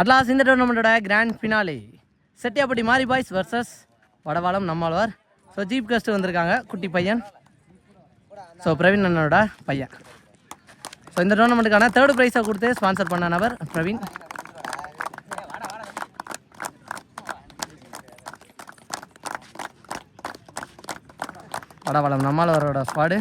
Atlas இந்த டோர்னமெண்ட்டோட grand finale Chettiyapatti Mari boys versus Vadavalam Nammalvar. So chief guest வந்திருக்காங்க குட்டி பையன். ஸோ பிரவீன் அண்ணனோட பையன். ஸோ இந்த டோர்னமெண்ட்டுக்கான தேர்ட் ப்ரைஸை கொடுத்து ஸ்பான்சர் பண்ண நபர் பிரவீன். வடவாளம் நம்மாழ்வாரோட ஸ்பாடு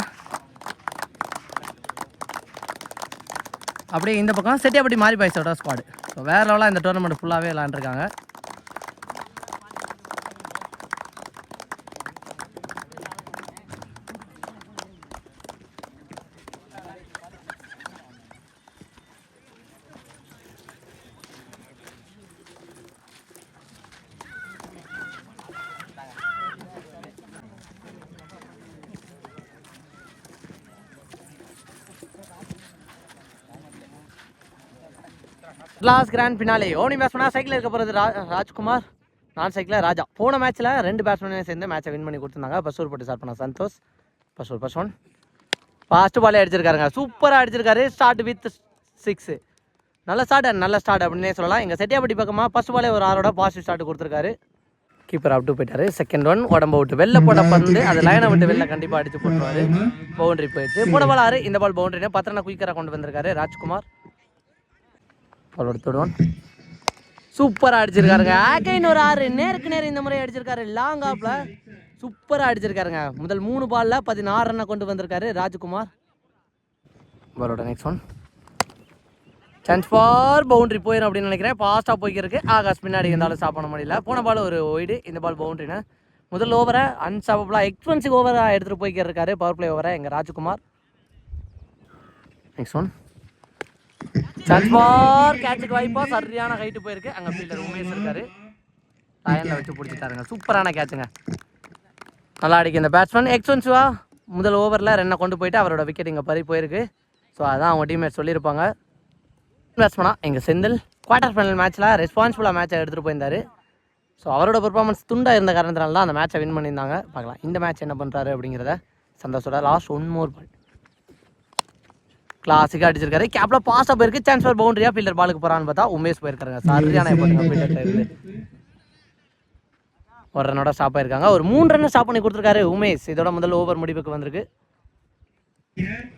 அப்படியே இந்த பக்கம் செட்டியாப்பட்டி மாரி பாய்ஸோட ஸ்குவாடு ஸோ வேற லெவலாக இந்த டோர்னமெண்ட் ஃபுல்லாகவே விளாண்டுருக்காங்க லாஸ்ட் கிராண்ட் ஃபினாலே ஓனி பேட்ஸ்மேனாக சைக்கிள் இருக்க போகிறது ரா ராஜ்குமார். நான் சைக்கிளில் ராஜா. போன மேட்ச்சில் ரெண்டு பேட்ஸ்மேனையும் சேர்ந்து மேட்சை வின் பண்ணி கொடுத்துருந்தாங்க. பசூர் போட்டு ஸ்டார்ட் பண்ண சந்தோஷ். பசூர் ஃபர்ஸ்ட் ஒன் ஃபாஸ்ட் பாலே அடிச்சிருக்காருங்க. சூப்பராக அடிச்சிருக்காரு. ஸ்டார்ட் வித் சிக்ஸு நல்ல ஸ்டார்ட் நல்ல ஸ்டார்ட் அப்படின்னே சொல்லலாம். எங்கள் செட்டியாப்பட்டி பக்கமாக ஃபர்ஸ்ட் பாலே ஒரு ஆரோட பாசிட்டிவ் ஸ்டார்ட் கொடுத்துருக்காரு. கீப்பர் அப் டு போயிட்டாரு. செகண்ட் ஒன் உடம்ப விட்டு வெளில போட பந்து. அது லைனை விட்டு வெளில கண்டிப்பாக அடிச்சு போட்டுருவாரு. பவுண்டரி போயிடுச்சு. போன பால் ஆறு இந்த பால் பவுண்டரி பத்திரனா குயிக்கராக கொண்டு வந்திருக்காரு ராஜ்குமார். பால் எடுத்துடுவோம் சூப்பராக அடிச்சிருக்காருங்க. ஆக்கைன் ஒரு ஆறு. நேருக்கு நேர் இந்த முறை அடிச்சிருக்காரு. லாங் ஆப்ல சூப்பராக அடிச்சிருக்காருங்க. முதல் மூணு பால்ல பதினாறு ரன்னை கொண்டு வந்திருக்காரு ராஜ்குமார். பாலோட next one chance for boundary போயிடும் அப்படின்னு நினைக்கிறேன். ஃபாஸ்ட்டாக போய்க்கிருக்கு ஆகாஷ் பின்னாடி இருந்தாலும் ஸ்டாப் பண்ண முடியல. போன பால் ஒரு ஒய்டு இந்த பால் பவுண்டரின்னு முதல் ஓவரை அன்ஸ்டாப்பபிளாக எக்ஸ்பென்சிவ் ஓவராக எடுத்துகிட்டு போய்க்கிட்டு இருக்காரு பவர் பிளே ஓவரை எங்கள் Rajkumar. Next one chance for கேட்சுக்கு வாய்ப்பா. சரியான ஹைட்டு போயிருக்கு. அங்கே ஃபீல்டர் உமேஷ் இருக்காரு. லயனில் வச்சு பிடிச்சிட்டாருங்க சூப்பரான கேட்சுங்க நல்லா அடிக்க இந்த பேட்ஸ்மேன் எக்ஸ்பென்சிவா முதல் ஓவரில் ரென்னை கொண்டு போயிட்டு அவரோட விக்கெட் இங்கே பறி போயிருக்கு. ஸோ அதான் அவங்க டீம்மேட் சொல்லியிருப்பாங்க. பேட்ஸ்மேனா எங்கள் செந்தில். குவார்டர் ஃபைனல் மேட்ச்சில் ரெஸ்பான்சிபிளாக மேட்சை எடுத்துகிட்டு போயிருந்தாரு. ஸோ அவரோட பெர்ஃபார்மன்ஸ் துண்டாக இருந்த காரணத்தினால தான் அந்த மேட்சை வின் பண்ணியிருந்தாங்க. பார்க்கலாம். இந்த மேட்ச் என்ன பண்ணுறாரு அப்படிங்கிறத சந்தோஷோட லாஸ்ட் ஒன் மோர் பால் கிளாஸிக்காக அடிச்சிருக்காரு. கேப்ல பாஸ்டாக போயிருக்கு. சான்ஸ் ஃபார் பவுண்டரியா ஃபீல்டர் பாலுக்கு போகிறான்னு பார்த்தா உமேஷ் போயிருக்காங்க சரியான ஃபீல்டர் ஒரு ரன்னோட ஸ்டாப் ஆயிருக்காங்க. ஒரு மூணு ரன் ஸ்டாப் பண்ணி கொடுத்துருக்காரு உமேஷ். இதோட முதல் ஓவர் முடிவுக்கு வந்திருக்கு.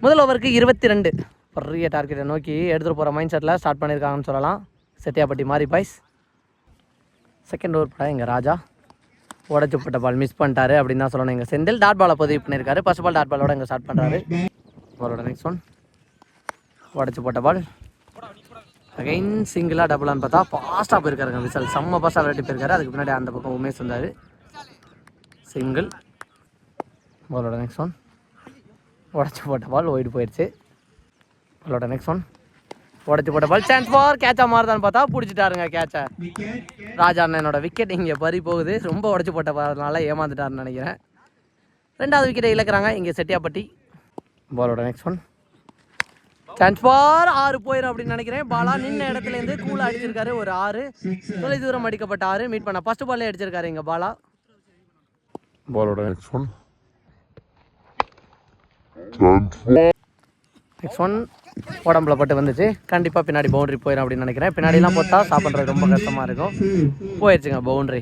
முதல் ஓவருக்கு இருபத்தி ரெண்டு. பெரிய டார்கெட்டை நோக்கி எடுத்துகிட்டு போகிற மைண்ட் செட்டில் ஸ்டார்ட் பண்ணியிருக்காங்கன்னு சொல்லலாம். செட்டியாப்பட்டி மாறி பாய்ஸ் செகண்ட் ஓவர் படம் எங்கள் ராஜா. உடச்சு போட்ட பால் மிஸ் பண்ணிட்டாரு அப்படின்னு தான் சொல்லணும். எங்கள் செந்தில் டாட் பாலை பதிவு பண்ணியிருக்காரு. ஃபர்ஸ்ட் பால் டாட் பாலோட இங்கே ஸ்டார்ட் பண்ணுறாரு பாலோட நெக்ஸ்ட் ஒன் உடச்சி போட்ட பால். அகைன் சிங்கிளாக டபுளான்னு பார்த்தா ஃபாஸ்ட்டாக போயிருக்காருங்க விசால். செம்ம பாஸ்டாக விளையாட்டு போயிருக்காரு. அதுக்கு பின்னாடி அந்த பக்கம் உமேஷ் வந்தார். சிங்கிள் பாலோட நெக்ஸ்ட் ஒன் உடச்சி போட்ட பால் ஓடிட்டு போயிடுச்சு பாலோட நெக்ஸ்ட் ஒன் உடச்சி போட்ட பால் சான்ஸ் ஃபார் கேட்சா மாறுதான்னு பார்த்தா பிடிச்சிட்டாருங்க கேட்சை ராஜா அண்ணனோட விக்கெட் இங்கே பறி போகுது. ரொம்ப உடச்சி போட்ட பால்னால ஏமாந்துட்டாருன்னு நினைக்கிறேன். ரெண்டாவது விக்கெட்டை இழக்கிறாங்க. இங்கே செட்டியாப்பட்டி. பாலோட நெக்ஸ்ட் ஒன் சான்ஸ் ஃபார் ஆறு போயிடும் அப்படின்னு நினைக்கிறேன். பாலா நின்ன இடத்துல இருந்து கூலா அடிச்சிருக்காரு. ஒரு ஆறு. தொலை தூரம் அடிக்கப்பட்ட ஆறு. மீட் பண்ண. ஃபர்ஸ்ட் பால்லே அடிச்சிருக்காரு இங்க பாலா. Ballோட next one. நெக்ஸ்ட் ஒன் உடம்புல பட்டு வந்துச்சு. கண்டிப்பாக பின்னாடி பவுண்டரி போயிடும் அப்படின்னு நினைக்கிறேன். பின்னாடிலாம் பார்த்தா சாப்பிட்றது ரொம்ப கஷ்டமாக இருக்கும். போயிடுச்சுங்க பவுண்டரி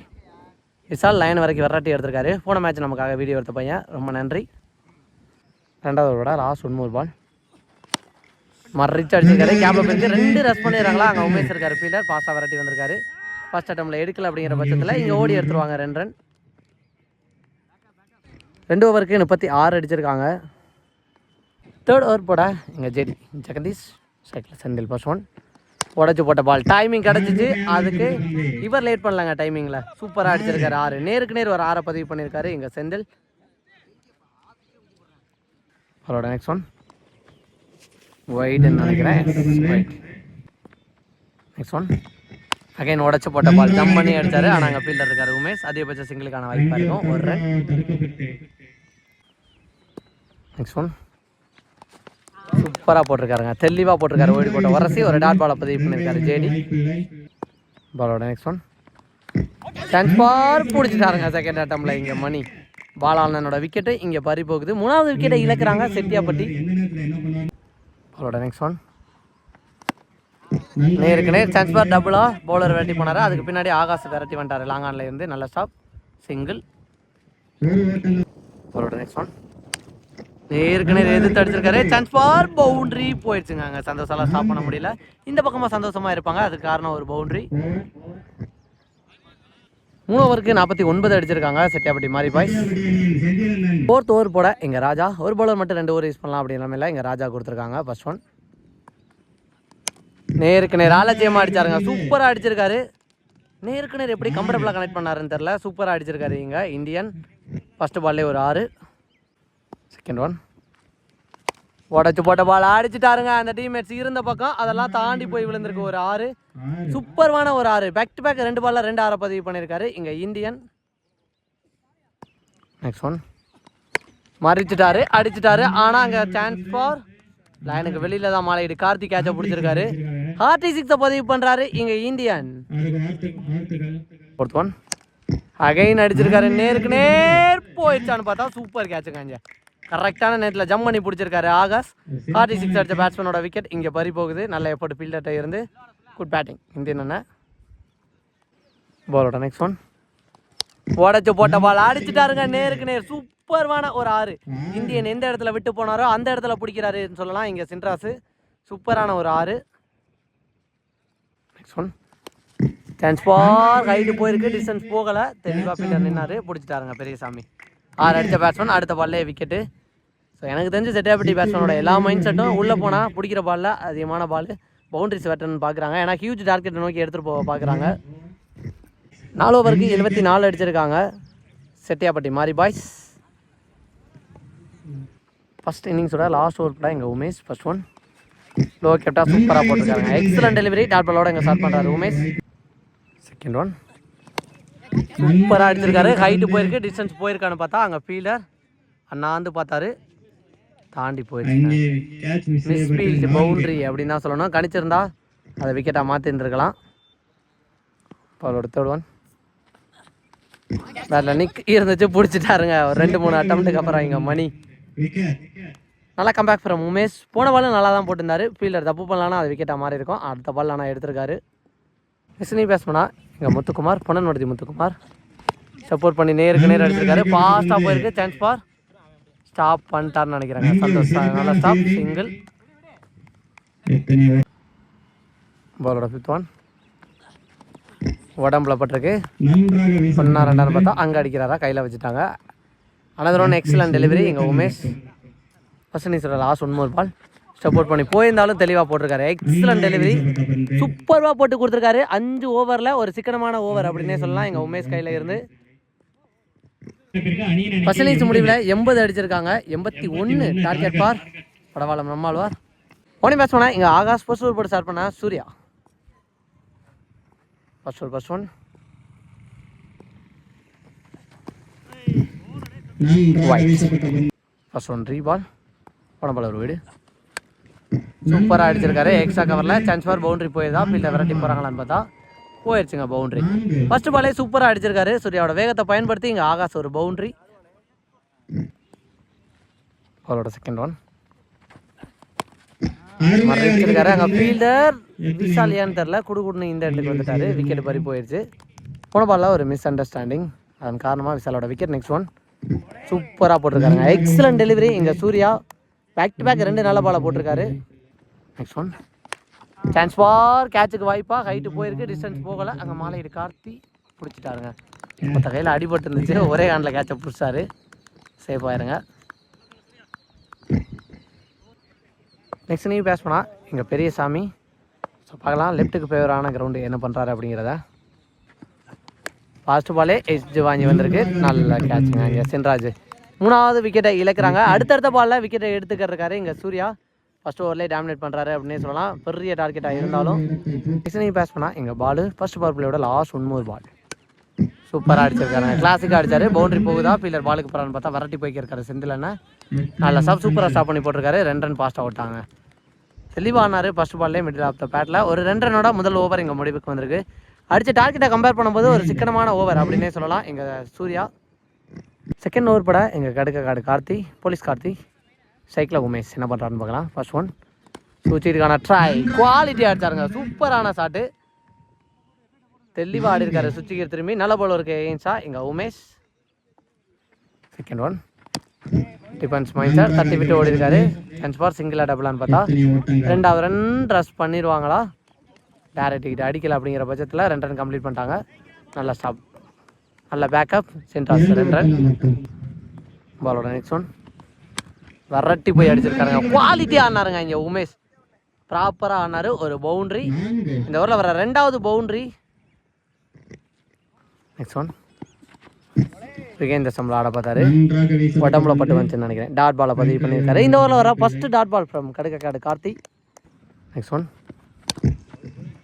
விசால் லைன் வரைக்கும் விரட்டி எடுத்திருக்காரு. போன மேட்ச் நமக்காக வீடியோ எடுத்த பையன். ரொம்ப நன்றி. ரெண்டாவது விட லாஸ்ட் ஒன்மூர் பால் மறிச்சு அடிச்சிருக்காரு. கேப்ல போயிருக்கு ரெண்டு ரஸ் பண்ணிடுறாங்களா? அங்கே உமேஷ் இருக்காரு ஃபீல்டர் பாஸாக விரட்டி வந்திருக்காரு. ஃபர்ஸ்ட் அட்டம்ல எடுக்கல அப்படிங்கிற பட்சத்தில் இங்கே ஓடி எடுத்துருவாங்க ரெண்டு ரன் ரெண்டு ஓவருக்கு முப்பத்தி ஆறு அடிச்சிருக்காங்க. தேர்ட் ஓவர் போட எங்கள் J D Jagadeesh cycle Senthil first one உடச்சி போட்ட பால் டைமிங் கிடச்சிச்சு. அதுக்கு இவர் லேட் பண்ணலாங்க டைமிங்கில் சூப்பராக அடிச்சிருக்காரு ஆறு. நேருக்கு நேர் ஒரு ஆறை பதிவு பண்ணியிருக்காரு இங்கே செந்தில். அவரோட நெக்ஸ்ட் ஒன் ஒயிட்னு நினைக்கிறேன். நெக்ஸ்ட் ஒன் அகைன் உடச்சி போட்ட பால் ஜம்ப் பண்ணி அடிச்சாரு. ஆனால் அங்கே ஃபீல்டர் இருக்காரு உமேஷ். அதிகபட்ச சிங்கிளுக்கான வாய்ப்பாக இருக்கும். ஒரு ரன் நெக்ஸ்ட் ஒன் சூப்பராக போட்டிருக்காருங்க. தெளிவாக போட்டிருக்காரு. ஓடி போட்ட உரசி. ஒரு டாட் பாலை பதிவு பண்ணியிருக்காரு ஜேடி பாலோட நெக்ஸ்ட் ஒன் சான்ஸ் பார் பிடிச்சிட்டாருங்க. செகண்ட் அட்டம்ல இங்கே மணி. பாலாளனோட விக்கெட்டு இங்கே பறி போகுது. மூணாவது விக்கெட்டை இழக்கிறாங்க. செட்டியாப்பட்டி. பாலோட நெக்ஸ்ட் ஒன் நேருக்கு நேர் சான்ஸ் பார் டபுளா பவுலர் விரட்டி போனாரு? அதுக்கு பின்னாடி ஆகாஷ் விரட்டி வந்தாரு லாங் ஆன்ல இருந்து நல்ல ஸ்டாப் சிங்கிள் நெக்ஸ்ட் ஒன் நேருக்கு நேர் எதிர்த்து அடிச்சிருக்காரு. சான்ஸ் ஃபார் பவுண்டரி போயிடுச்சுங்க அங்கே. சந்தோஷால ஸ்டாப் பண்ண முடியல. இந்த பக்கமா சந்தோஷமா இருப்பாங்க. அதுக்கு காரணம் ஒரு பவுண்டரி மூணு ஓவருக்கு நாற்பத்தி ஒன்பது அடிச்சிருக்காங்க. செட்டியாப்பட்டி மாதிரி பாய். ஃபோர்த் ஓவர் போட எங்கள் ராஜா. ஒரு பாலர் மட்டும் ரெண்டு ஓவர் யூஸ் பண்ணலாம் அப்படின்ற இல்லை. எங்கள் ராஜா கொடுத்துருக்காங்க. ஃபர்ஸ்ட் ஒன் நேருக்கு நேர் ஆலட்சியமாக அடிச்சாருங்க. சூப்பராக அடிச்சிருக்காரு. நேருக்கு நேர் எப்படி கம்ஃபர்டபுளாக கனெக்ட் பண்ணாருன்னு தெரில சூப்பராக அடிச்சிருக்காரு இங்கே. இந்தியன் ஃபர்ஸ்ட் பால்லே ஒரு ஆறு. செகண்ட் ஒன் உடச்சு போட்ட பால் அடிச்சுட்டாருங்க. அந்த டீம்மேட்ஸ் இருந்த பக்கம் அதெல்லாம் தாண்டி போய் விழுந்திருக்கு ஒரு ஆறு. சூப்பர்வான ஒரு ஆறு. பேக் டு பேக் ரெண்டு பால்ல ரெண்டு ஆறை பதிவு பண்ணியிருக்காரு. இங்கே இந்தியன். நெக்ஸ்ட் ஒன் மறிச்சிட்டாரு அடிச்சிட்டாரு. ஆனால் அங்கே சான்ஸ் ஃபார் லைனுக்கு வெளியில தான் மாலையிடு. கார்த்திக் கேட்சை பிடிச்சிருக்காரு ஹார்டி சிக்ஸை பதிவு பண்ணுறாரு இங்கே இந்தியன். ஒன் அகைன் அடிச்சிருக்காரு. நேருக்கு நேர் போயிடுச்சான்னு பார்த்தா சூப்பர் கேட்சுங்க கரெக்டான நேரத்தில் ஜம்ப் பண்ணி பிடிச்சிருக்காரு ஆகாஷ். ஹார்டி சிக்ஸ் அடிச்ச பேட்ஸ்மேனோட விக்கெட் இங்கே பறி போகுது. நல்ல எஃபோர்ட் ஃபீல்டர்கிட்ட இருந்து. குட் பேட்டிங் இந்தியன் என்ன பாலோட நெக்ஸ்ட் ஒன் உடச்சு போட்ட பால் அடிச்சிட்டாருங்க. நேருக்கு நேர். சூப்பர்வான ஒரு ஆறு. இந்தியன் எந்த இடத்துல விட்டு போனாரோ அந்த இடத்துல பிடிக்கிறாருன்னு சொல்லலாம். இங்கே சின்ராஸு சூப்பரான ஒரு ஆறு. Next one chance for height போயிருக்கு. டிஸ்டன்ஸ் போகலை. தெளிவாக பின்னர் நின்னாரு. பிடிச்சிட்டாருங்க பெரியசாமி. ஆறு அடித்த பேட்ஸ்மேன் அடுத்த பால்லே விக்கெட்டு ஸோ எனக்கு தெரிஞ்சு செட்டியாப்பட்டி பேட்ஸ்மேனோட எல்லா மைண்ட் செட்டும் உள்ளே போனால் பிடிக்கிற பாலில் அதிகமான பால் பவுண்டரிஸ் வெட்டர்னு பார்க்குறாங்க ஏன்னா ஹியூஜ் டார்கெட்டை நோக்கி எடுத்துகிட்டு போக பார்க்குறாங்க நாலு ஓவருக்கு எழுபத்தி நாலு அடிச்சிருக்காங்க. செட்டியாப்பட்டி மாரி பாய்ஸ் ஃபர்ஸ்ட் இன்னிங்ஸோட லாஸ்ட் ஓவர் கூட எங்கள் உமேஷ் ஃபர்ஸ்ட் ஒன் லோ கேப்டா சூப்பராக போட்டிருக்காங்க. எக்ஸலன்ட் டெலிவரி டாட் பாலோட இங்கே ஸ்டார்ட் பண்ணுறாரு உமேஷ். செகண்ட் ஒன் சூப்பராக அடிச்சிருக்காரு. ஹைட்டு போயிருக்கு டிஸ்டன்ஸ் போயிருக்கான்னு பார்த்தா அங்கே ஃபீல்டர் அண்ணாந்து பார்த்தாரு. தாண்டி போயிருக்கு மிஸ் ஃபீல்டு பவுண்ட்ரி அப்படின்னு தான் சொல்லணும் கணிச்சிருந்தா அதை விக்கெட்டாக மாற்றிருந்துருக்கலாம் பாலோட தேர்ட் ஒன் வேற நிக் இருந்துச்சு பிடிச்சிட்டாருங்க. ஒரு ரெண்டு மூணு அட்டம்ப்ட்டுக்கு அப்புறம் இங்கே மணி. நல்லா கம்பேக் ஃப்ரம் உமேஷ். போன பாலும் நல்லா தான் போட்டிருந்தாரு. ஃபீல்டர் தப்பு பண்ணலான்னா அது விக்கெட்டாக மாறி இருக்கும். அடுத்த பால் ஆனால் எடுத்திருக்காரு. மிஸ்னி பேட்ஸ்மனா இங்கே முத்துக்குமார் பொன்னன்வர்த்தி முத்துக்குமார். சப்போர்ட் பண்ணி நேருக்கு நேர் அடிச்சிருக்காரு ஃபாஸ்ட்டாக போயிருக்கு. சான்ஸ் ஃபார் ஸ்டாப் பண்ணிட்டாருன்னு நினைக்கிறாங்க. சந்தோஷ் நல்லா ஸ்டாப். சிங்கிள். பாலோட ஃபிஃப்த் ஒன் உடம்புல பட்டிருக்கு. ஒன்றா ரெண்டான்னு பார்த்தா அங்கே அடிக்கிறாரா? கையில் வச்சுட்டாங்க. அனதர் ஒன் எக்ஸலன்ட் டெலிவரி எங்கள் Umesh. First இன்னிங்ஸோட last one more ball. Support பண்ணி போயிருந்தாலும் தெளிவாக போட்டிருக்காரு. எக்ஸலன்ட் டெலிவரி சூப்பராக போட்டு கொடுத்துருக்காரு. அஞ்சு ஓவரில் ஒரு சிக்கனமான ஓவர் அப்படின்னே சொல்லலாம். எங்கள் உமேஷ் கையில் இருந்து. இன்னிங்ஸ் முடிவில் எண்பது அடிச்சிருக்காங்க. எண்பத்தி ஒன்று டார்கெட் பார். படவாளம் நம்மாழ்வார். ஓனி பேட்ஸ்மேனா இங்கே ஆகாஷ் ஃபர்ஸ்ட் ஓவர் போட்டு ஸ்டார்ட் பண்ண Surya. First over first one first one ரீ பால் பணப்பால் ஒரு வீடு. சூப்பராக அடிச்சிருக்காரு. எக்ஸ்ட்ரா கவரில் சான்ஸ் ஃபார் பவுண்டரி போயிருந்தா. ஃபீல்டை விரட்டி போகிறாங்களான்னு பார்த்தா. போயிடுச்சுங்க பவுண்டரி ஃபர்ஸ்ட் பாலே சூப்பராக அடிச்சிருக்காரு. சூர்யாவோட வேகத்தை பயன்படுத்தி இங்கே ஆகாஷ் ஒரு பவுண்டரி அவரோட செகண்ட் ஒன் மறைச்சிருக்காரு அங்கே ஃபீல்டர் விஷாலியான்னு தெரில குடு குடுன்னு இந்த இடத்துக்கு வந்துட்டாரு. விக்கெட் பறி போயிடுச்சு போன பாலில் ஒரு மிஸ் அண்டர்ஸ்டாண்டிங் அதன் காரணமாக விஷாலோட விக்கெட் நெக்ஸ்ட் ஒன் சூப்பராக போட்டிருக்காருங்க. எக்ஸலன்ட் டெலிவரி இங்கே சூர்யா பேக் டு பேக் ரெண்டு நல்ல பாலை போட்டிருக்காரு. நெக்ஸ்ட் ஒன் சான்ஸ் ஃபார் கேட்சுக்கு வாய்ப்பாக ஹைட்டு போயிருக்கு டிஸ்டன்ஸ் போகலை. அங்கே மாலையீடு கார்த்தி பிடிச்சிட்டாருங்க. மற்ற கையில் அடிபட்டு இருந்துச்சு ஒரே ஹேண்டில் கேட்சை பிடிச்சாரு சேஃப் ஆயிருங்க நெக்ஸ்ட் நீ பேஸ் பண்ணா. பெரிய சாமி ஸோ பார்க்கலாம். லெஃப்ட்டுக்கு ஃபேவரான கிரவுண்டு என்ன பண்ணுறாரு அப்படிங்கிறத. ஃபாஸ்ட் பாலே எஜ் வாங்கி வந்திருக்கு. நல்ல கேட்சுங்க இங்கே சென்ராஜ் மூணாவது விக்கெட்டை இழக்கிறாங்க. அடுத்தடுத்த பாலில் விக்கெட்டை எடுத்துக்கிறதுக்காரு இங்கே சூர்யா. ஃபஸ்ட் ஓவர்லேயே டாமினேட் பண்ணுறாரு அப்படின்னு சொல்லலாம். பெரிய டார்கெட்டாக இருந்தாலும் நெக்ஸ்ட் பேஸ் பண்ணால் எங்கள் பால் ஃபர்ஸ்ட் பவர் பிளேயோட லாஸ்ட் ஒன்மூர் பால் சூப்பராக அடிச்சிருக்காரு கிளாசிக்காக அடிச்சாரு. பவுண்டரி போகுதா? ஃபீல்டர் பாலுக்கு போகிறான்னு பார்த்தா வரட்டி போய்க்கிருக்காரு செந்திலன்னா நல்லா சப் ஸ்டாப் சூப்பராக ஸ்டாப் பண்ணி போட்டிருக்காரு. ரெண்டு ரன் பாஸ்ட் அவுட்டாங்க தெளிவானார் ஃபர்ஸ்ட் பால்லே மிடில் ஆஃப் த பேட்டில் ஒரு ரெண்டு ரனோட முதல் ஓவர் எங்கள் முடிவுக்கு வந்திருக்கு. அடித்த டார்கெட்டை கம்பேர் பண்ணும்போது ஒரு சிக்கனமான ஓவர் அப்படின்னே சொல்லலாம். எங்கள் சூர்யா. செகண்ட் ஓவர் பட எங்கள் கடுக்க காடு கார்த்தி போலீஸ் கார்த்தி. சைக்கிள் உமேஷ் என்ன பண்ணுறான்னு பார்க்கலாம். ஃபர்ஸ்ட் ஒன் சூச்சிருக்கான ட்ரை குவாலிட்டி அடிச்சாருங்க சூப்பரான ஷாட்டு தெளிவாக ஆடி இருக்காரு சுச்சிக்கு திரும்பி. நல்ல போல இருக்கு ஏன்ஸா எங்கள் Umesh. Second one defence mind sir தட்டி விட்டு ஓடி இருக்காரு சான்ஸ் ஃபார் சிங்கிளா டபுளான்னு பார்த்தா. ரெண்டாவது ரன் ரஷ் பண்ணிடுவாங்களா டேரக்ட் அடிக்கல அப்படிங்கிற பட்சத்தில் ரெண்டு ரன் கம்ப்ளீட் பண்ணிட்டாங்க. நல்ல ஸ்டாப் நல்ல பேக்கப் சென்டாஸ் ரெண்டு ரன் பாலோட நெக்ஸ்ட் ஒன் வரட்டி போய் அடிச்சிருக்காருங்க குவாலிட்டி ஆனாருங்க இங்கே உமேஷ். ப்ராப்பராக ஆனார் ஒரு பவுண்ட்ரி இந்த ஊரில் வர ரெண்டாவது பவுண்ட்ரி நெக்ஸ்ட் ஒன் விகேந்திர சம்பளம் ஆட பார்த்தாரு. உடம்புல பட்டு வந்துச்சுன்னு நினைக்கிறேன். டாட் பாலை பதிவு பண்ணியிருக்காரு. இந்த ஓவரில் வர first dot ball from Kadukkakadu Karthi. Next one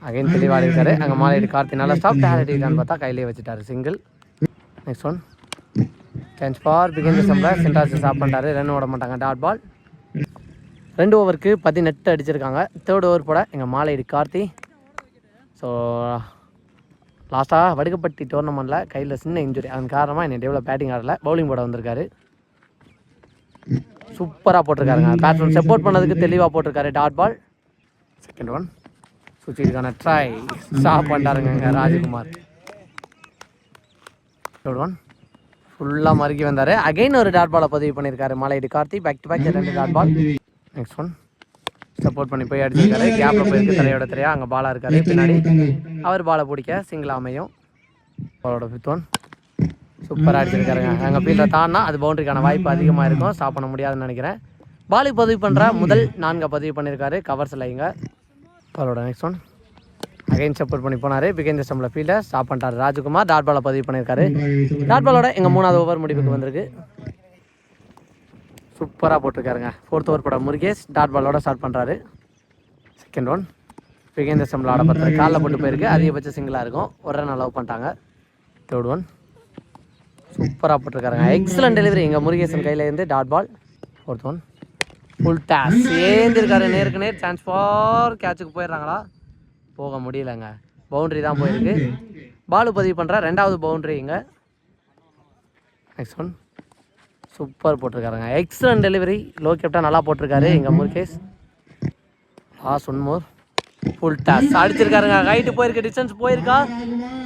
again தெளிவாக இருக்காரு அங்கே மாலையீடு கார்த்தி. நல்லா ஸ்டாப் டேரக்ட் இருக்கான்னு பார்த்தா கையிலே வச்சுட்டாரு. Single next one chance for begin டிசம்பர் சென்டாஸ் ஸ்டாப் ரன் ஓட மாட்டாங்க டாட் பால் ரெண்டு ஓவருக்கு பதினெட்டு அடிச்சிருக்காங்க. தேர்ட் ஓவர் போட எங்கள் மாலையடி கார்த்தி. ஸோ லாஸ்ட்டாக வடுகப்பட்டி டோர்னமெண்ட்டில் கையில் சின்ன இன்ஜுரி அதன் காரணமாக என்னை டெவலப் பேட்டிங் ஆடல. பவுலிங் போட வந்திருக்காரு. சூப்பராக போட்டிருக்காருங்க. பேட்ஸ்மேன் சப்போர்ட் பண்ணதுக்கு தெளிவாக போட்டிருக்காரு டாட் பால் செகண்ட் ஒன் சுச்சிருக்கான ட்ரை ஸ்டாப் பண்ணிட்டாருங்க ராஜகுமார். தேர்ட் ஒன் ஃபுல்லாக மறுக்கி வந்தார். அகைன் ஒரு டாட் பாலை பதிவு பண்ணியிருக்காரு Malaiyadi Karthi. Back to back ரெண்டு dot ball next one support பண்ணி போய் அடிச்சிருக்காரு. கேப்பில் போயிருக்கு திரையோட திரையா. அங்கே பாலாக இருக்காரு. பின்னாடி அவர் பாலை பிடிக்க சிங்கிள் அமையும். அவரோட ஃபிஃப்த் ஒன் சூப்பராக அடிச்சிருக்காருங்க அங்கே ஃபீல்டை தாண்டினா அது பவுண்டரிக்கான வாய்ப்பு அதிகமாக இருக்கும். ஸ்டாப் பண்ண முடியாதுன்னு நினைக்கிறேன். பாலுக்கு பதிவு பண்ணுற முதல் நான்கை பதிவு பண்ணியிருக்காரு கவர்ஸில் இங்கே. அவரோட நெக்ஸ்ட் ஒன் அகைன் சப்போர்ட் பண்ணி போனார். பிகேந்திர சம்பள ஃபீல்டை ஸ்டாப் பண்ணிட்டார். ராஜ்குமார் டாட் பாலை பதிவு பண்ணியிருக்காரு. டாட் பாலோட எங்கள் மூணாவது ஓவர் முடிவுக்கு வந்திருக்கு. சூப்பராக போட்டிருக்காருங்க. ஃபோர்த் ஓவர் போட முருகேஷ் டாட் பாலோட ஸ்டார்ட் பண்ணுறாரு செகண்ட் ஒன் பிகேந்திர சம்பளம் ஆட பார்த்தாரு காலில் போட்டு போயிருக்கு. அதிகபட்ச சிங்கிளாக இருக்கும். ஒரு ரன் அலோவ் பண்ணிட்டாங்க. தேர்ட் ஒன் சூப்பராக போட்டிருக்காருங்க. எக்ஸலன்ட் டெலிவரி எங்கள் முருகேசன் கையிலேருந்து dot ball fourth one full toss சேர்ந்துருக்காரு. நேருக்கு நேர் சான்ஸ் ஃபார் கேட்சுக்கு போயிடுறாங்களா? போக முடியலங்க. பவுண்டரி தான் போயிருக்கு. பாலு பதிவு பண்ணுற ரெண்டாவது பவுண்டரி இங்கே. நெக்ஸ்ட் ஒன் சூப்பர் போட்டிருக்காருங்க. எக்ஸலன்ட் டெலிவரி லோ கேப்டா நல்லா போட்டிருக்காரு. எங்கள் Murugesh. Last one more full toss அடிச்சிருக்காருங்க. Height போயிருக்கு. டிஸ்டன்ஸ் போயிருக்கா?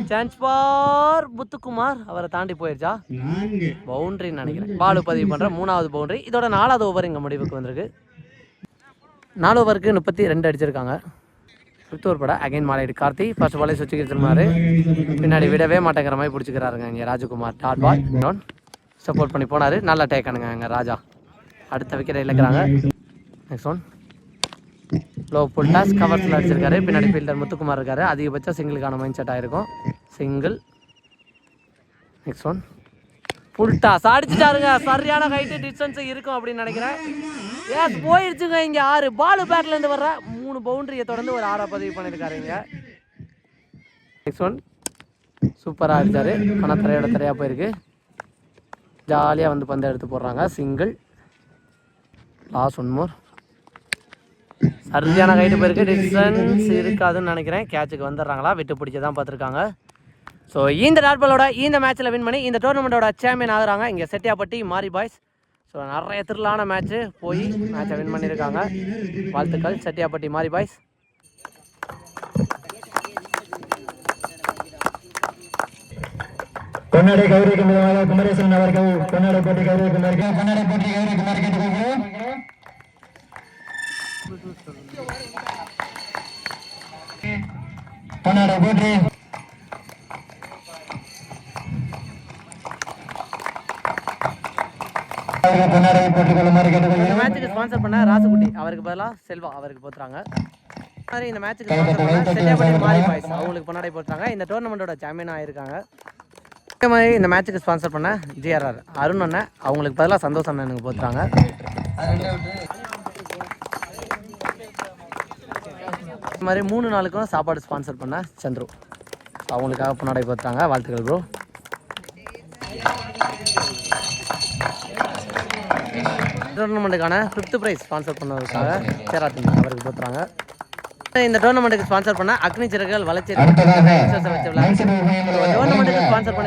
சான்ஸ் ஃபார் புத்துக்குமார் அவரை தாண்டி போயிருச்சா? பவுண்டரின்னு நினைக்கிறேன். பாலு பதிவு பண்ணுற மூணாவது பவுண்டரி இதோட நாலாவது ஓவர் இங்கே முடிவுக்கு வந்திருக்கு. நாலு ஓவருக்கு முப்பத்தி ரெண்டு அடிச்சிருக்காங்க. ஃபிஃப்த் ஓவர் பட அகைன் மாலையீடு கார்த்தி ஃபர்ஸ்ட் பாலே சுவிச்சு திரும்பினாரு பின்னாடி விடவே மாட்டேங்கிற மாதிரி பிடிச்சிக்கிறாருங்க இங்கே Rajakumar. Dot ball down support பண்ணி போனார். நல்லா டேக்கனுங்க அங்கே ராஜா. அடுத்த விக்கெட்டை இழக்கிறாங்க. Next one low full toss கவர்ஸில் அடிச்சிருக்காரு. பின்னாடி ஃபீல்டர் முத்துக்குமார் இருக்காரு. அதிகபட்சம் சிங்கிளுக்கான மைண்ட் செட் ஆகிருக்கும் single next one full toss அடிச்சிட்டாருங்க. சரியான ஹைட்டு டிஸ்டன்ஸ் இருக்கும் அப்படின்னு நினைக்கிறேன். ஏன் போயிடுச்சுங்க இங்கே ஆறு. பாலு பேட்லேருந்து வர்ற மூணு பவுண்டரியை தொடர்ந்து ஒரு ஆறா பதிவு பண்ணியிருக்காரு இங்கே நெக்ஸ்ட் ஒன் சூப்பராக அடிச்சாரு. ஆனால் தரையோட திரையாக போயிருக்கு. ஜாலியாக வந்து பந்தை எடுத்து போடுறாங்க. சிங்கிள் லாஸ்ட் ஒன் மோர் சரியான கைட்டு போயிருக்கு. டிஸ்டன்ஸ் இருக்காதுன்னு நினைக்கிறேன். கேட்சுக்கு வந்துடுறாங்களா? விட்டு பிடிச்சி தான் பார்த்துருக்காங்க. ஸோ இந்த டாட் இந்த மேட்ச்சில் வின் பண்ணி இந்த டோர்னமெண்ட்டோட சாம்பியன் ஆகுறாங்க. இங்கே செட்டியாப்பட்டி மாரி பாய்ஸ் ஸோ நிறைய திருளான மேட்ச்சு போய் மேட்சை வின் பண்ணியிருக்காங்க. வாழ்த்துக்கள். செட்டியாப்பட்டி மாரி பாய்ஸ் கொண்டாடை கௌரி விதமாக குமரேசன் அவர்கள் கொண்டாடை போட்டி கௌரி குமார். கொண்டாடை போட்டி கௌரி குமார் கேட்டுக்கொள்கிறோம். கொண்டாடை போட்டி போட்டிக் கொள்ளுமாறு இந்த மேட்ச்சுக்கு ஸ்பான்சர் பண்ண ராசுகுட்டி அவருக்கு பதிலாக செல்வா அவருக்கு போத்துறாங்க மாதிரி இந்த மேட்ச்சுக்கு ஸ்பான்சர் பண்ண செட்டியாப்பட்டி மாரி பாய்ஸ் அவங்களுக்கு பொன்னாடை போட்டுறாங்க. இந்த டோர்னமெண்ட்டோட சாம்பியன் ஆயிருக்காங்க அதே மாதிரி இந்த மேட்ச்சுக்கு ஸ்பான்சர் பண்ண ஜிஆர்ஆர் அருண் அண்ணன் அவங்களுக்கு பதிலாக சந்தோஷ் அண்ணனுக்கு போத்துறாங்க இந்த மாதிரி மூணு நாளுக்கும் சாப்பாடு ஸ்பான்சர் பண்ண சந்துரு. அவங்களுக்காக பொன்னாடை போத்துறாங்க வாழ்த்துக்கள் ப்ரோ டோர்னமெண்ட்டுக்கான ஃபிஃப்த் ப்ரைஸ் ஸ்பான்சர் பண்ணதுக்காக சேராத்தின் அவருக்கு போத்துறாங்க இந்த டோர்னமெண்ட்டுக்கு ஸ்பான்சர் பண்ண அக்னி சிறகுகள் வளர்ச்சி டோர்னமெண்ட்டுக்கு ஸ்பான்சர்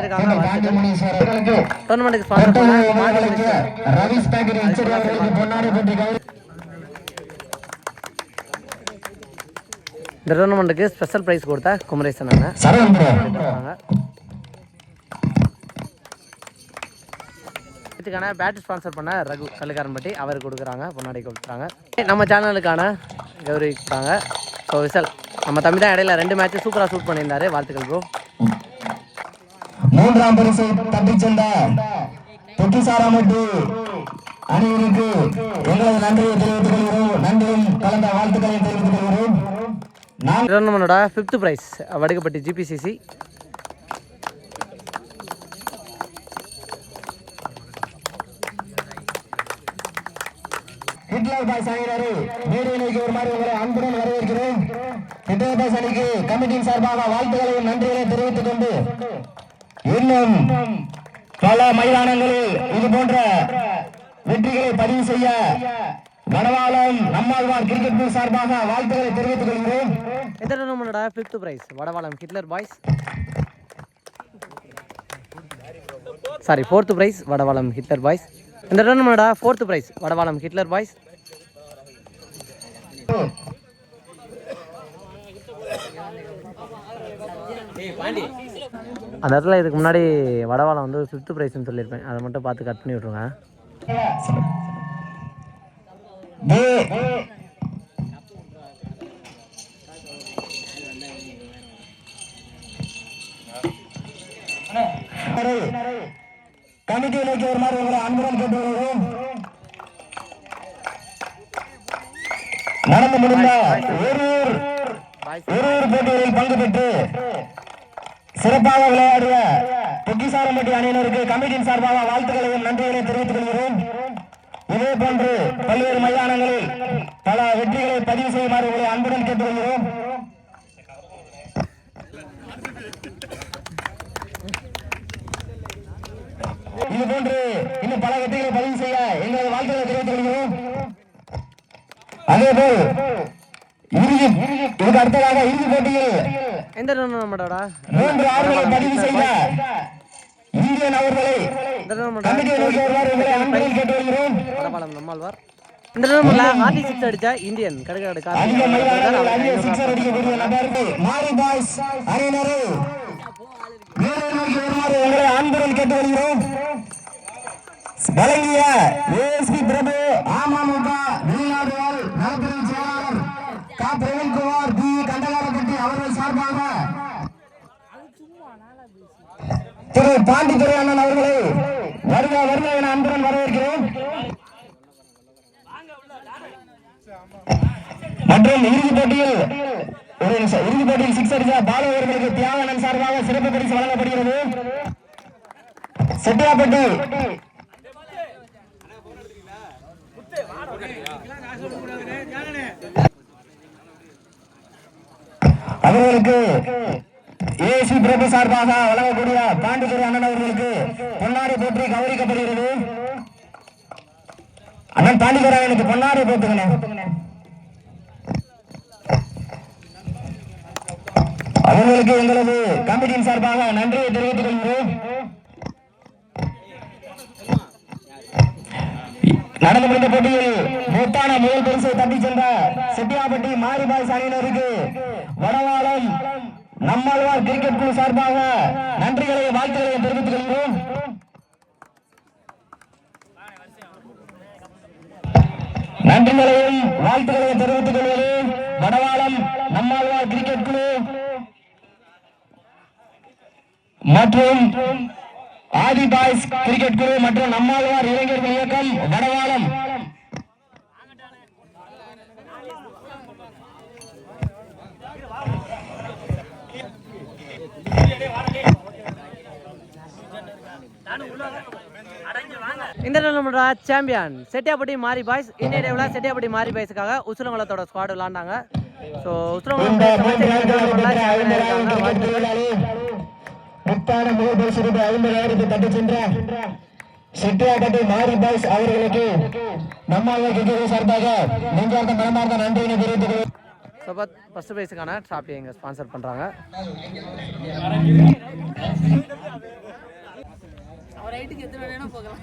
முனீஸ்வரர்களுக்கு டோர்னமெண்ட்டுக்கு ஸ்பான்சர் பண்ண இந்த டோர்னமெண்ட்டுக்கு ஸ்பெஷல் ப்ரைஸ் கொடுத்த குமரேசன் இதுக்கான பேட் ஸ்பான்சர் பண்ண ரகு கல்லுக்காரன்பட்டி அவர் கொடுக்குறாங்க பொன்னாடி கொடுக்குறாங்க. நம்ம சேனலுக்கான கௌரி கொடுத்தாங்க ஸோ விசல் நம்ம தம்பி தான் இடையில ரெண்டு மேட்ச் சூப்பராக ஷூட் பண்ணியிருந்தாரு. வாழ்த்துக்கள் ப்ரோ மூன்றாம் பரிசை தட்டிச் சென்ற அணியினருக்கு எங்களது நன்றியை தெரிவித்துக் கொள்கிறோம் நன்றியும் கலந்த வாழ்த்துக்களை தெரிவித்துக் கொள்கிறோம் நான் டோர்னமெண்டோட ஃபிஃப்த் ப்ரைஸ் வடுகப்பட்டி ஜிபிசிசி இட்லாப் பாய்ஸ் அணியினரை மேடையிலேக்கு வருமாறு உங்களை அன்புடன் வரவேற்கிறோம் இட்லாப் பாய்ஸ் அணிக்கு கமிட்டியின் சார்பாக வாழ்த்துக்களையும் நன்றிகளை தெரிவித்துக் கொண்டு இன்னும் பல மைதானங்களில் இது போன்ற வெற்றிகளை பதிவு செய்ய வடவாளம் நம்மாழ்வார் கிரிக்கெட் குழு சார்பாக வாழ்த்துக்களை தெரிவித்துக் கொள்கிறோம் எத்தனை நம்மளோட fifth prize Vadavalam Hitler boys sorry fourth prize Vadavalam Hitler boys இந்த டோர்னமெண்டோட fourth prize Vadavalam Hitler boys அந்த இடத்துல இதுக்கு முன்னாடி வடவாளம் வந்து ஃபிஃப்த் ப்ரைஸ்னு சொல்லியிருப்பேன். அதை மட்டும் பார்த்து கட் பண்ணி விட்ருங்க வே- கமிட்டியை நோக்கி வருமாறு உங்களை அன்புடன் கேட்டுக்கொள்கிறோம். நடந்து முடிந்த ஒரு ஒரு ஒரு போட்டிகளில் பங்கு பெற்று சிறப்பாக விளையாடிய பொக்கிசாரம்பட்டி அணியினருக்கு கமிட்டியின் சார்பாக வாழ்த்துக்களையும் நன்றிகளையும் தெரிவித்துக் கொள்கிறோம். இதே போன்று பல்வேறு மைதானங்களில் பல வெற்றிகளை பதிவு செய்யுமாறு உங்களை அன்புடன் கேட்டுக்கொள்கிறோம். இது போன்று இன்னும் பல வெற்றிகளை பதிவு செய்ய எங்களது வாழ்த்துக்களை தெரிவித்துக் கொள்கிறோம். இறுதி இதுக்கு அடுத்ததாக இறுதி போட்டியில் எந்த டோர்னமெண்டோட மூன்று ஆறுகளை பதிவு செய்த இந்தியன் அவர்களை இந்த ஹார்டி சிக்ஸ் அடிச்ச இந்தியன் வருமாறு அன்புடன் கேட்டு வருகிறோம். வழங்கிய ஏஎஸ்பி பிரபு அமமுக வெளிநாடு நலத்துறை செயலாளர் கா. பிரவீன்குமார் பி. கண்டகாரப்பட்டி அவர்கள் சார்பாக திரு. பாண்டித்துறை அண்ணன் அவர்களை வருக வருக என அன்புடன் வரவேற்கிறோம். மற்றும் இறுதிப் போட்டியில் ஒரு நிமிஷம் இறுதி போட்டியில் சிக்ஸ் அடித்த பாலு அவர்களுக்கு தியாகனன் சார்பாக சிறப்பு பரிசு வழங்கப்படுகிறது. செட்டியாப்பட்டி அவர்களுக்கு ஏசி பிரபு சார்பாக வழங்கக்கூடிய பாண்டித்துறை அண்ணன் அவர்களுக்கு பொன்னாடி போற்றி கௌரிக்கப்படுகிறது அண்ணன் பாண்டித்துறை அண்ணனுக்கு பொன்னாடி போட்டுக்கணும். அவர்களுக்கு எங்களது கமிட்டியின் சார்பாக நன்றியை தெரிவித்துக் கொள்கிறோம். நடந்து முடிந்த போட்டியில் மூத்தான முதல் பரிசு தட்டி சென்ற செட்டியாப்பட்டி மாரிபாய் அணியினருக்கு வடவாளம் நம்மாழ்வார் கிரிக்கெட் குழு சார்பாக நன்றிகளை வாழ்த்துக்களை தெரிவித்துக் கொள்கிறோம். நன்றிகளையும் வாழ்த்துக்களையும் தெரிவித்துக் கொள்வது வடவாளம் நம்மாழ்வார் கிரிக்கெட் குழு. மற்றும் ஆதி பாய்ஸ் கிரிக்கெட் குழு மற்றும் நம்மாழ்வார் இளைஞர்கள் இயக்கம் வடவாளம். இந்த டோர்னமெண்டோட சாம்பியன் செட்டியாப்பட்டி மாரி பாய்ஸ் இன்னைய டேவில் செட்டியாப்பட்டி மாரி பாய்ஸுக்காக உசுலங்குளத்தோட ஸ்குவாட் விளாண்டாங்க ஸோ உசுலங்குளம் முத்தான முதல் பரிசு ரூபாய் ஐம்பதாயிரத்தை தட்டி சென்ற செட்டியாப்பட்டி மாரி பாய்ஸ் அவர்களுக்கு நம்மாழ்வார் கிரிக்கெட் சார்பாக நெஞ்சார்ந்த மனமார்ந்த நன்றியினை தெரிவித்துக் கொள்கிறோம் ஸோ ஃபஸ்ட் ப்ரைஸுக்கான ட்ராஃபி இங்கே ஸ்பான்சர் பண்ணுறாங்க அவர் ரைட்டுக்கு எத்தனை வேணா போகலாம்.